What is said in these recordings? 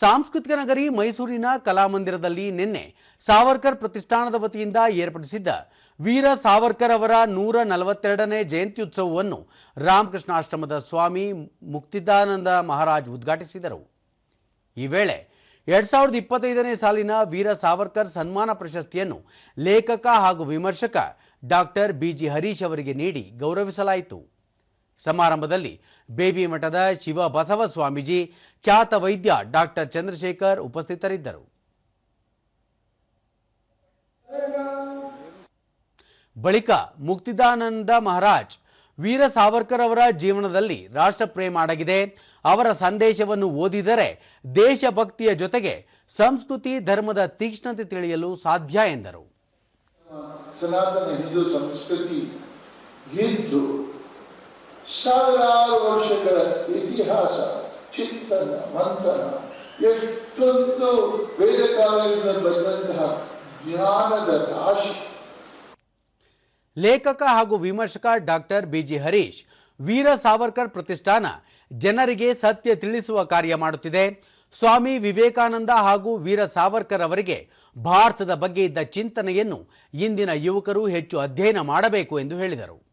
ಸಾಂಸ್ಕೃತಿಕ ನಗರಿ ಮೈಸೂರಿನ ಕಲಾಮಂದಿರದಲ್ಲಿ ನಿನ್ನೆ ಸಾವರ್ಕರ್ ಪ್ರತಿಷ್ಠಾನದ ವತಿಯಿಂದ ಏರ್ಪಡಿಸಿದ್ದ ವೀರ ಸಾವರ್ಕರ್ ಅವರ ನೂರ ನಲವತ್ತೆರಡನೇ ಜಯಂತ್ಯುತ್ಸವವನ್ನು ರಾಮಕೃಷ್ಣಾಶ್ರಮದ ಸ್ವಾಮಿ ಮುಕ್ತಿದಾನಂದ ಮಹಾರಾಜ್ ಉದ್ಘಾಟಿಸಿದರು. ಈ ವೇಳೆ ಎರಡ್ ಸಾವಿರದ ಇಪ್ಪತ್ತೈದನೇ ಸಾಲಿನ ವೀರ ಸಾವರ್ಕರ್ ಸನ್ಮಾನ ಪ್ರಶಸ್ತಿಯನ್ನು ಲೇಖಕ ಹಾಗೂ ವಿಮರ್ಶಕ ಡಾಕ್ಟರ್ ಬಿಜಿ ಹರೀಶ್ ಅವರಿಗೆ ನೀಡಿ ಗೌರವಿಸಲಾಯಿತು. ಸಮಾರಂಭದಲ್ಲಿ ಬೇಬಿ ಮಠದ ಶಿವ ಬಸವ ಸ್ವಾಮೀಜಿ ಖ್ಯಾತ ವೈದ್ಯ ಡಾಕ್ಟರ್ ಚಂದ್ರಶೇಖರ್ ಉಪಸ್ಥಿತರಿದ್ದರು. ಬಳಿಕ ಮುಕ್ತಿದಾನಂದ ಮಹಾರಾಜ್ ವೀರ ಸಾವರ್ಕರ್ ಅವರ ಜೀವನದಲ್ಲಿ ರಾಷ್ಟ್ರಪ್ರೇಮ ಅಡಗಿದೆ. ಅವರ ಸಂದೇಶವನ್ನು ಓದಿದರೆ ದೇಶಭಕ್ತಿಯ ಜೊತೆಗೆ ಸಂಸ್ಕೃತಿ ಧರ್ಮದ ತೀಕ್ಷ್ಣತೆ ತಿಳಿಯಲು ಸಾಧ್ಯ ಎಂದರು. ಸನಾತನ ಹಿಂದೂ ಸಂಸ್ಕೃತಿ ಸಾವಿರಾರು ವರ್ಷಗಳ ಇತಿಹಾಸ, ಚಿಂತನ, ಮಂಥನ, ಎಷ್ಟೊಂದು ವೇದ ಕಾಲದಿಂದ ಬಂದಂತಹ ಜ್ಞಾನದ ರಾಶಿ. ಲೇಖಕ ಹಾಗೂ ವಿಮರ್ಶಕ ಡಾಕ್ಟರ್ ಬಿಜಿ ಹರೀಶ್, ವೀರ ಸಾವರ್ಕರ್ ಪ್ರತಿಷ್ಠಾನ ಜನರಿಗೆ ಸತ್ಯ ತಿಳಿಸುವ ಕಾರ್ಯ ಮಾಡುತ್ತಿದೆ. ಸ್ವಾಮಿ ವಿವೇಕಾನಂದ ಹಾಗೂ ವೀರ ಸಾವರ್ಕರ್ ಅವರಿಗೆ ಭಾರತದ ಬಗ್ಗೆ ಇದ್ದ ಚಿಂತನೆಯನ್ನು ಇಂದಿನ ಯುವಕರು ಹೆಚ್ಚು ಅಧ್ಯಯನ ಮಾಡಬೇಕು ಎಂದು ಹೇಳಿದರು.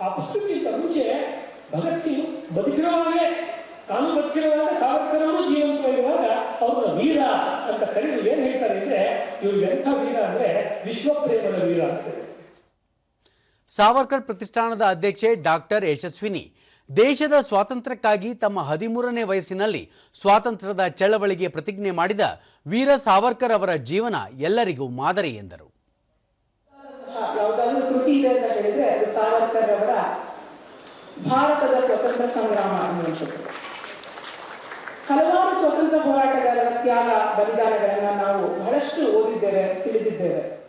ಆ ಪುಸ್ತಕಕ್ಕಿಂತ ಮುಂಚೆ ಭಗತ್ ಸಿಂಗ್ ಬದುಕಿರುವಾಗಲೇ ತಾನು ಬದುಕಿರುವಾಗ ಸಾವರ್ಕರ್ ಜೀವಂತ ಜೀವಂತವಾಗಿರುವಾಗ ಅವ್ರನ್ನ ವೀರ ಅಂತ ಕರೆದು ಏನ್ ಹೇಳ್ತಾರೆ ಅಂದ್ರೆ ಇವ್ರು ಎಂಥ ವೀರ ಅಂದ್ರೆ ವಿಶ್ವಪ್ರೇಮದ ವೀರ ಅಂತ ಸಾವರ್ಕರ್ ಪ್ರತಿಷ್ಠಾನದ ಅಧ್ಯಕ್ಷೆ ಡಾಕ್ಟರ್ ಯಶಸ್ವಿನಿ ದೇಶದ ಸ್ವಾತಂತ್ರ್ಯಕ್ಕಾಗಿ ತಮ್ಮ ಹದಿಮೂರನೇ ವಯಸ್ಸಿನಲ್ಲಿ ಸ್ವಾತಂತ್ರ್ಯದ ಚಳವಳಿಗೆ ಪ್ರತಿಜ್ಞೆ ಮಾಡಿದ ವೀರ ಸಾವರ್ಕರ್ ಅವರ ಜೀವನ ಎಲ್ಲರಿಗೂ ಮಾದರಿ ಎಂದರು. ಯಾವುದಾದ್ರೂ ಕೃತಿ ಇದೆ ಅಂತ ಹೇಳಿದ್ರೆ ಸಾವರ್ಕರ್ ಅವರ ಭಾರತದ ಸ್ವತಂತ್ರ ಸಂಗ್ರಾಮ ಅನ್ನುವಂಥದ್ದು. ಹಲವಾರು ಸ್ವತಂತ್ರ ಹೋರಾಟಗಾರರ ತ್ಯಾಗ ಬಲಿದಾನಗಳನ್ನ ನಾವು ಬಹಳಷ್ಟು ಓದಿದ್ದೇವೆ ತಿಳಿದಿದ್ದೇವೆ.